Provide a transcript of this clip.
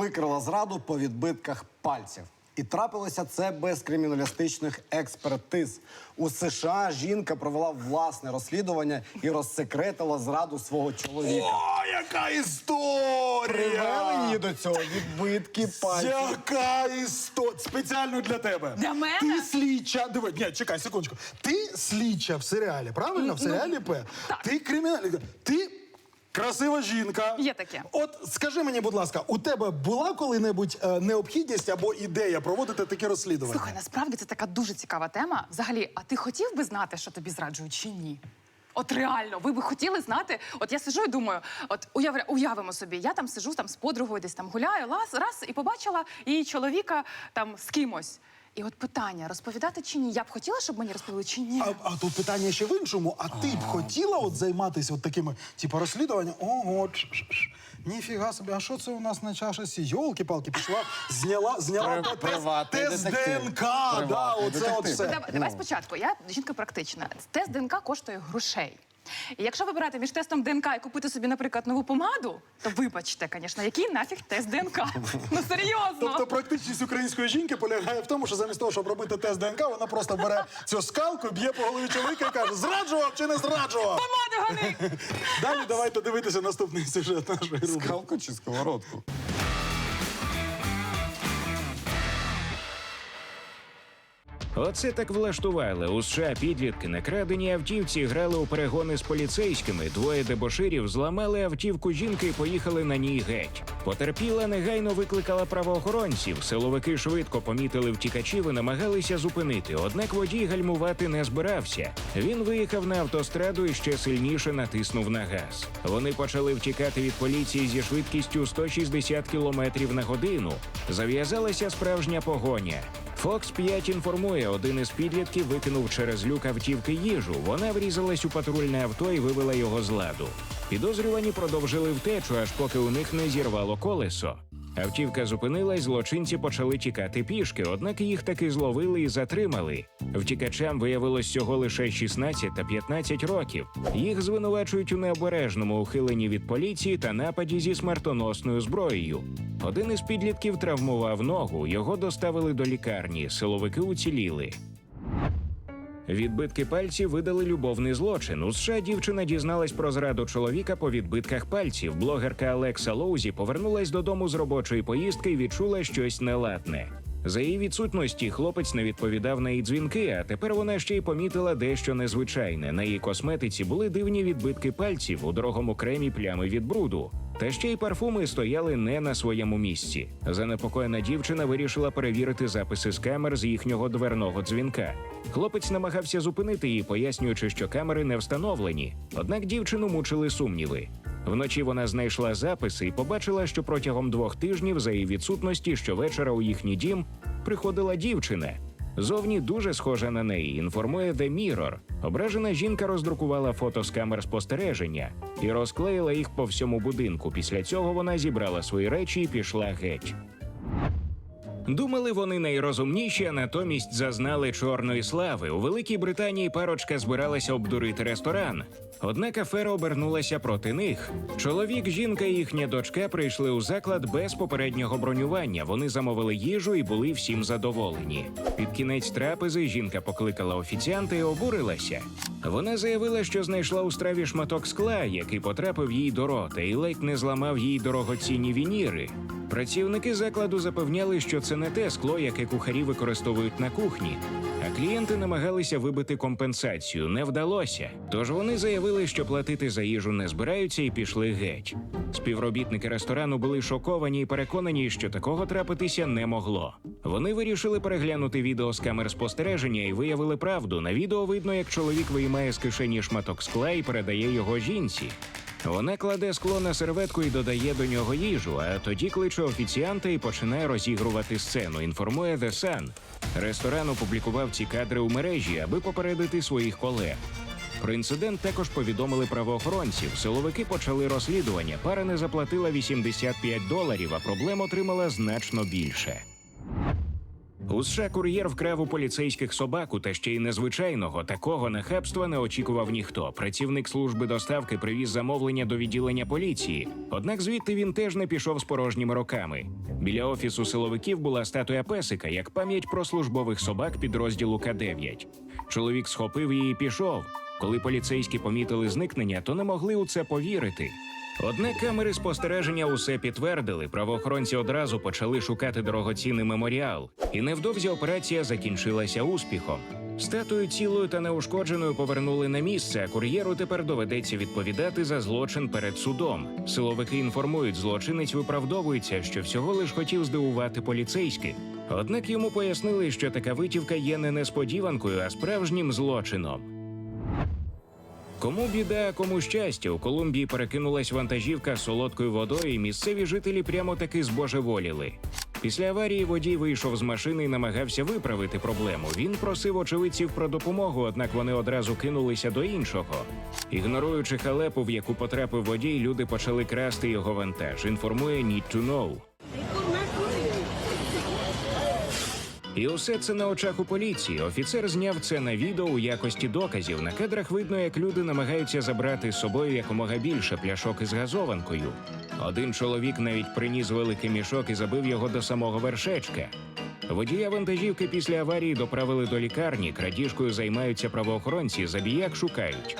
викрила зраду по відбитках пальців. І трапилося це без криміналістичних експертиз. У США жінка провела власне розслідування і розсекретила зраду свого чоловіка. О, яка історія! Привели її до цього відбитки пальців. Яка історія! Спеціально для тебе. Для мене? Ти слідча. Диви, ні, чекай, секундочку. Ти слідча в серіалі, правильно? В серіалі П. так. Ти кримінальний. Ти красива жінка. Є таке. От скажи мені, будь ласка, у тебе була коли-небудь е, необхідність або ідея проводити такі розслідування? Слухай, насправді це така дуже цікава тема. Взагалі, а ти хотів би знати, що тобі зраджують чи ні? От реально, ви би хотіли знати? От я сижу і думаю, от уяв, уявимо собі, я там сижу там з подругою, десь там гуляю, раз, раз і побачила її чоловіка там з кимось. І от питання: розповідати чи ні? Я б хотіла, щоб мені розповіли чи ні? А, а тут питання ще в іншому. А ти б хотіла от займатися от такими, типу, розслідуванням? Ого, ш- ш- ш. ніфіга собі, а що це у нас на чашесі? Йолки-палки, пішла, зняла, зняла При- тест, приватний тест детектив. ДНК. Да, Приватний оце детектив. все. Давай, давай спочатку. Я жінка практична. Тест ДНК коштує грошей. І якщо вибирати між тестом ДНК і купити собі, наприклад, нову помаду, то вибачте, звісно, який нафіг тест ДНК? Ну серйозно. Тобто практичність української жінки полягає в тому, що замість того, щоб робити тест ДНК, вона просто бере цю скалку, б'є по голові чоловіка і каже, зраджував чи не зраджував? Помаду гони! Далі давайте дивитися наступний сюжет нашої рубрики. Скалку чи сковородку? Оце так влаштували. У США підлітки на краденій автівці грали у перегони з поліцейськими. Двоє дебоширів зламали автівку жінки і поїхали на ній геть. Потерпіла негайно викликала правоохоронців. Силовики швидко помітили втікачів і намагалися зупинити. Однак водій гальмувати не збирався. Він виїхав на автостраду і ще сильніше натиснув на газ. Вони почали втікати від поліції зі швидкістю 160 км на годину. Зав'язалася справжня погоня. Фокс 5 інформує, один із підлітків викинув через люк автівки їжу. Вона врізалась у патрульне авто і вивела його з ладу. Підозрювані продовжили втечу, аж поки у них не зірвало колесо. Автівка зупинилась, злочинці почали тікати пішки, однак їх таки зловили і затримали. Втікачам виявилось всього лише 16 та 15 років. Їх звинувачують у необережному ухиленні від поліції та нападі зі смертоносною зброєю. Один із підлітків травмував ногу, його доставили до лікарні, силовики уціліли. Відбитки пальців видали любовний злочин. У США дівчина дізналась про зраду чоловіка по відбитках пальців. Блогерка Алекса Лоузі повернулась додому з робочої поїздки і відчула щось неладне. За її відсутності хлопець не відповідав на її дзвінки, а тепер вона ще й помітила дещо незвичайне. На її косметиці були дивні відбитки пальців у дорогому кремі плями від бруду. Та ще й парфуми стояли не на своєму місці. Занепокоєна дівчина вирішила перевірити записи з камер з їхнього дверного дзвінка. Хлопець намагався зупинити її, пояснюючи, що камери не встановлені. Однак дівчину мучили сумніви. Вночі вона знайшла записи і побачила, що протягом двох тижнів за її відсутності щовечора у їхній дім приходила дівчина. Зовні дуже схожа на неї, інформує The Mirror. Ображена жінка роздрукувала фото з камер спостереження і розклеїла їх по всьому будинку. Після цього вона зібрала свої речі і пішла геть. Думали вони найрозумніші, а натомість зазнали чорної слави. У Великій Британії парочка збиралася обдурити ресторан. Однак афера обернулася проти них. Чоловік, жінка і їхня дочка прийшли у заклад без попереднього бронювання. Вони замовили їжу і були всім задоволені. Під кінець трапези жінка покликала офіціанта і обурилася. Вона заявила, що знайшла у страві шматок скла, який потрапив їй до рота, і ледь не зламав їй дорогоцінні вініри. Працівники закладу запевняли, що це не те скло, яке кухарі використовують на кухні. А клієнти намагалися вибити компенсацію, не вдалося. Тож вони заявили, що платити за їжу не збираються і пішли геть. Співробітники ресторану були шоковані і переконані, що такого трапитися не могло. Вони вирішили переглянути відео з камер спостереження і виявили правду. На відео видно, як чоловік виймає з кишені шматок скла і передає його жінці. Вона кладе скло на серветку і додає до нього їжу, а тоді кличе офіціанта і починає розігрувати сцену. Інформує The Sun. Ресторан опублікував ці кадри у мережі, аби попередити своїх колег. Про інцидент також повідомили правоохоронців. Силовики почали розслідування. Пара не заплатила 85 доларів, а проблем отримала значно більше. У США кур'єр вкрав у поліцейських собаку, та ще й незвичайного такого нахабства не очікував ніхто. Працівник служби доставки привіз замовлення до відділення поліції. Однак звідти він теж не пішов з порожніми руками. Біля офісу силовиків була статуя песика як пам'ять про службових собак підрозділу К-9. Чоловік схопив її і пішов. Коли поліцейські помітили зникнення, то не могли у це повірити. Однак камери спостереження усе підтвердили. Правоохоронці одразу почали шукати дорогоцінний меморіал, і невдовзі операція закінчилася успіхом. Статую цілою та неушкодженою повернули на місце, а кур'єру тепер доведеться відповідати за злочин перед судом. Силовики інформують, злочинець виправдовується, що всього лиш хотів здивувати поліцейських. Однак йому пояснили, що така витівка є не несподіванкою, а справжнім злочином. Кому біда, кому щастя, у Колумбії перекинулась вантажівка з солодкою водою, і місцеві жителі прямо таки збожеволіли. Після аварії водій вийшов з машини і намагався виправити проблему. Він просив очевидців про допомогу, однак вони одразу кинулися до іншого. Ігноруючи халепу, в яку потрапив водій, люди почали красти його вантаж. Інформує Need to Know. І усе це на очах у поліції. Офіцер зняв це на відео у якості доказів. На кадрах видно, як люди намагаються забрати з собою якомога більше пляшок із газованкою. Один чоловік навіть приніс великий мішок і забив його до самого вершечка. Водія вантажівки після аварії доправили до лікарні. Крадіжкою займаються правоохоронці, забіяк шукають.